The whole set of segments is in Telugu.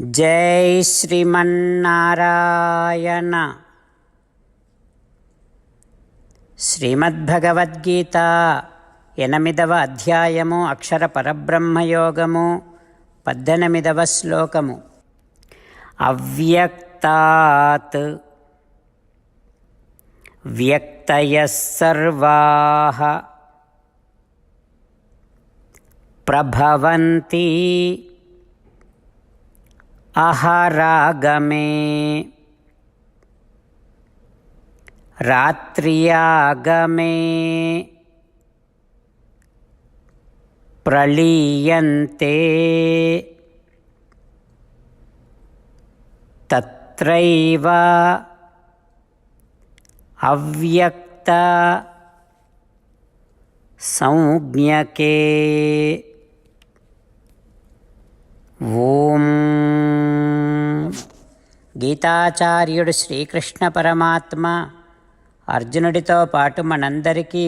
జై శ్రీమన్నారాయణ. శ్రీమద్భగవద్గీత ఎనిమిదవ అధ్యాయము అక్షర పరబ్రహ్మయోగము పద్దెనిమిదవ శ్లోకము. అవ్యక్తాత్ వ్యక్తయ సర్వా ప్రభవంతి అహరాగమే రాత్ర్యాగమే ప్రళీయంతే తత్రైవ అవ్యక్త సంజ్ఞకే ఓం గీతాచార్యుడు శ్రీకృష్ణ పరమాత్మ. అర్జునుడితో పాటు మనందరికీ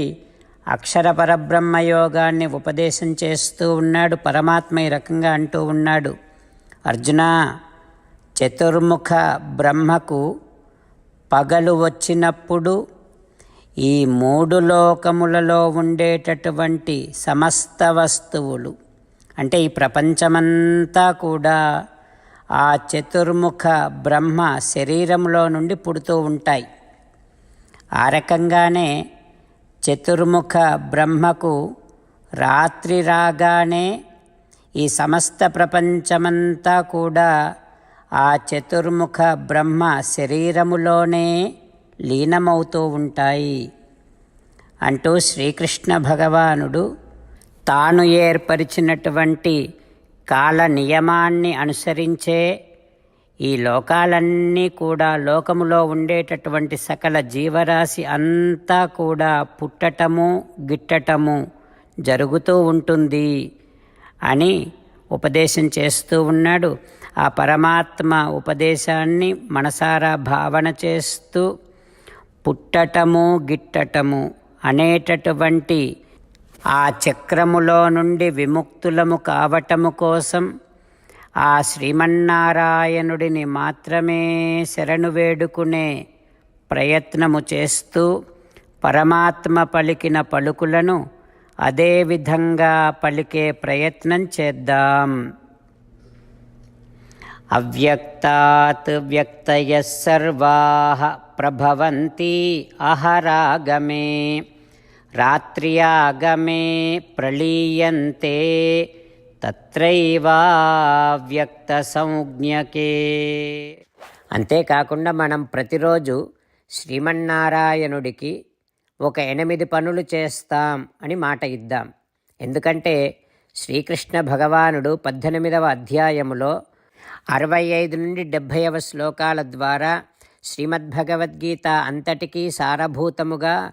అక్షర పరబ్రహ్మ యోగాన్ని ఉపదేశం చేస్తూ ఉన్నాడు పరమాత్మ ఈ రకంగా అంటూ ఉన్నాడు. అర్జున చతుర్ముఖ బ్రహ్మకు పగలు వచ్చినప్పుడు ఈ మూడు లోకములలో ఉండేటటువంటి సమస్త వస్తువులు అంటే ఈ ప్రపంచమంతా కూడా ఆ చతుర్ముఖ బ్రహ్మ శరీరంలో నుండి పుడుతూ ఉంటాయి. ఆ రకంగానే చతుర్ముఖ బ్రహ్మకు రాత్రి రాగానే ఈ సమస్త ప్రపంచమంతా కూడా ఆ చతుర్ముఖ బ్రహ్మ శరీరములోనే లీనమవుతూ ఉంటాయి. అంటూ శ్రీకృష్ణ భగవానుడు తాను ఏర్పరిచినటువంటి కాల నియమాన్ని అనుసరించే ఈ లోకాలన్నీ కూడా లోకములో ఉండేటటువంటి సకల జీవరాశి అంతా కూడా పుట్టటము గిట్టటము జరుగుతూ ఉంటుంది అని ఉపదేశం చేస్తూ ఉన్నాడు. ఆ పరమాత్మ ఉపదేశాన్ని మనసారా భావన చేస్తూ పుట్టటము గిట్టటము అనేటటువంటి ఆ చక్రములో నుండి విముక్తులము కావటము కోసం ఆ శ్రీమన్నారాయణుడిని మాత్రమే శరణు వేడుకునే ప్రయత్నము చేస్తూ పరమాత్మ పలికిన పలుకులను అదే విధంగా పలికే ప్రయత్నం చేద్దాం. అవ్యక్తాత్ వ్యక్తయ సర్వా ప్రభవంతి అహరాగమే. రాత్ర్యాగమే ప్రళీయంతే తత్రైవావ్యక్త సంజ్ఞకే అంతేకాకుండా మనం ప్రతిరోజు శ్రీమన్నారాయణుడికి ఒక ఎనిమిది పనులు చేస్తాం అని మాట ఇద్దాం. ఎందుకంటే శ్రీకృష్ణ భగవానుడు పద్దెనిమిదవ అధ్యాయములో అరవై ఐదు నుండి డెబ్భైవ శ్లోకాల ద్వారా శ్రీమద్భగవద్గీత అంతటికీ సారభూతముగా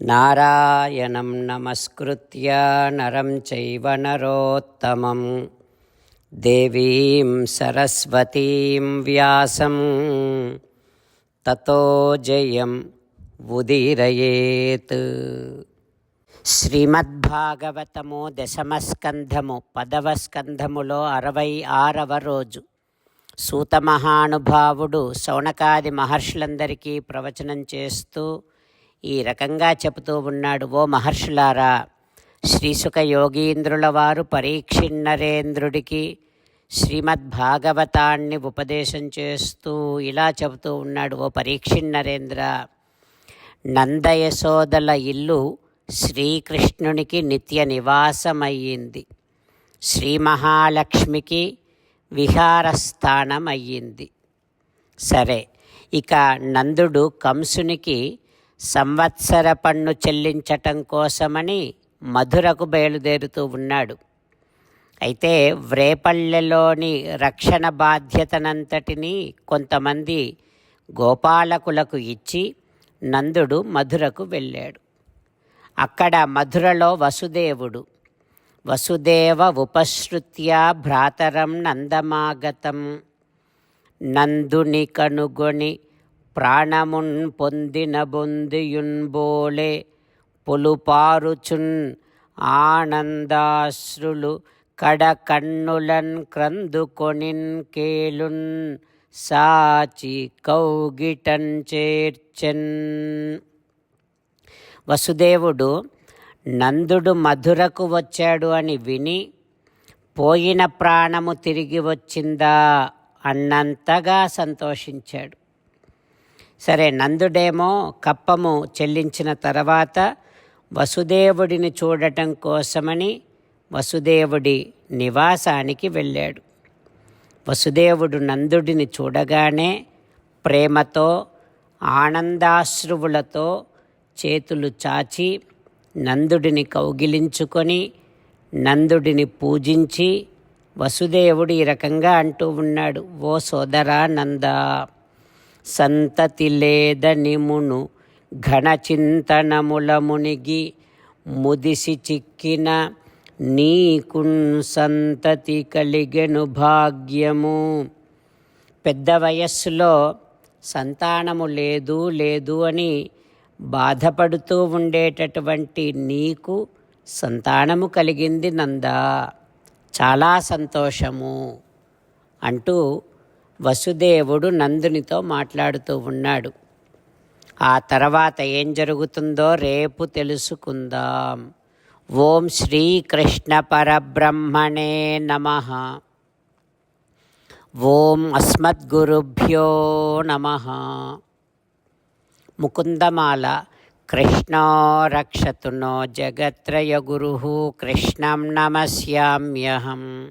నారాయణం నమస్కృత్య నరం చైవ నరోత్తమం దేవీం సరస్వతీం వ్యాసం తతో జయం ఉదీరయేత్ శ్రీమద్భాగవతము దశమస్కంధము పదవ స్కంధములో అరవై ఆరవ రోజు సూత మహానుభావుడు శౌనకాది మహర్షులందరికీ ప్రవచనం చేస్తూ ఈ రకంగా చెబుతూ ఉన్నాడు ఓ మహర్షులారా. శ్రీసుఖ యోగీంద్రుల వారు పరీక్షిన్నరేంద్రుడికి శ్రీమద్భాగవతాన్ని ఉపదేశం చేస్తూ ఇలా చెబుతూ ఉన్నాడు ఓ పరీక్షిన్నరేంద్ర. నందయశోదల ఇల్లు శ్రీకృష్ణునికి నిత్య నివాసమయ్యింది. శ్రీ మహాలక్ష్మికి విహారస్థానం అయ్యింది సరే ఇక నందుడు కంసునికి సంవత్సర పన్ను చెల్లించటం కోసమని మధురకు బయలుదేరుతూ ఉన్నాడు. అయితే వ్రేపల్లెలోని రక్షణ బాధ్యతనంతటినీ కొంతమంది గోపాలకులకు ఇచ్చి నందుడు మధురకు వెళ్ళాడు. అక్కడ మధురలో వసుదేవుడు వసుదేవ ఉపశ్రుత్య భ్రాతరం నందమాగతం నందుని కనుగొని ప్రాణమున్ పొందిన బొందియున్బోలే పులుపారుచున్ పొలుపారుచున్ ఆనందాశ్రులు కడకన్నులన్ క్రందుకొనిన్ కేలున్ సాచి కౌగిటన్ చేర్చెన్. వసుదేవుడు నందుడు మధురకు వచ్చాడు అని విని పోయిన ప్రాణము తిరిగి వచ్చిందా? అన్నంతగా సంతోషించాడు. సరే నందుడేమో కప్పము చెల్లించిన తర్వాత వసుదేవుడిని చూడటం కోసమని వసుదేవుడి నివాసానికి వెళ్ళాడు. వసుదేవుడు నందుడిని చూడగానే ప్రేమతో ఆనందాశ్రువులతో చేతులు చాచి నందుడిని కౌగిలించుకొని నందుడిని పూజించి వసుదేవుడు ఈ రకంగా అంటూ ఉన్నాడు. ఓ సోదరా నంద సంతతి లేదనిమును ఘనచింతనముల మునిగి ముదిసి చిక్కిన నీకున్ సంతతి కలిగెను భాగ్యము. పెద్ద వయస్సులో సంతానము లేదు లేదు అని బాధపడుతూ ఉండేటటువంటి నీకు సంతానము కలిగింది నందా. చాలా సంతోషము అంటూ వసుదేవుడు నందునితో మాట్లాడుతూ ఉన్నాడు. ఆ తర్వాత ఏం జరుగుతుందో రేపు తెలుసుకుందాం. ఓం శ్రీకృష్ణ పరబ్రహ్మణే నమ. ఓం అస్మద్గురుభ్యో నమ. ముకుందమాల కృష్ణో రక్షతు నో జగత్రయగురు కృష్ణం నమస్యామ్యహం.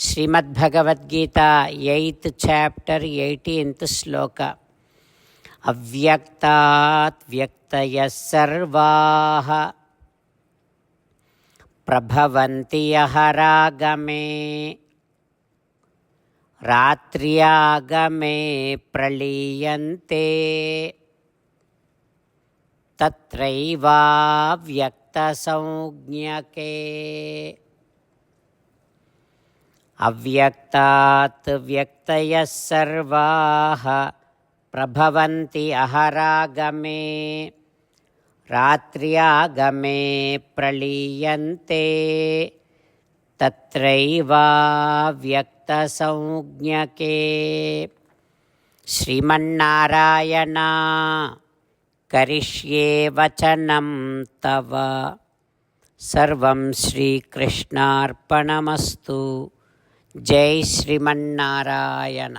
మాం శ్రీమద్భగవద్గీత ఎయిత్ చాప్టర్ ఎయిటీన్త్ శ్లోక అవ్యక్తాత్ వ్యక్తయ సర్వాః ప్రభవంతి యహరాగమే రాత్ర్యాగమే ప్రళీయంతే తత్రైవావ్యక్తసంజ్ఞకే అవ్యక్తాత్ వ్యక్తయ సర్వాः ప్రభవంతి అహరాగమే రాత్ర్యాగమే ప్రళీయంతే తత్రైవావ్యక్తసంజ్ఞకే శ్రీమన్నారాయణ కరిష్యే వచనం తవ. సర్వం శ్రీకృష్ణార్పణమస్తు. జై శ్రీమన్నారాయణ.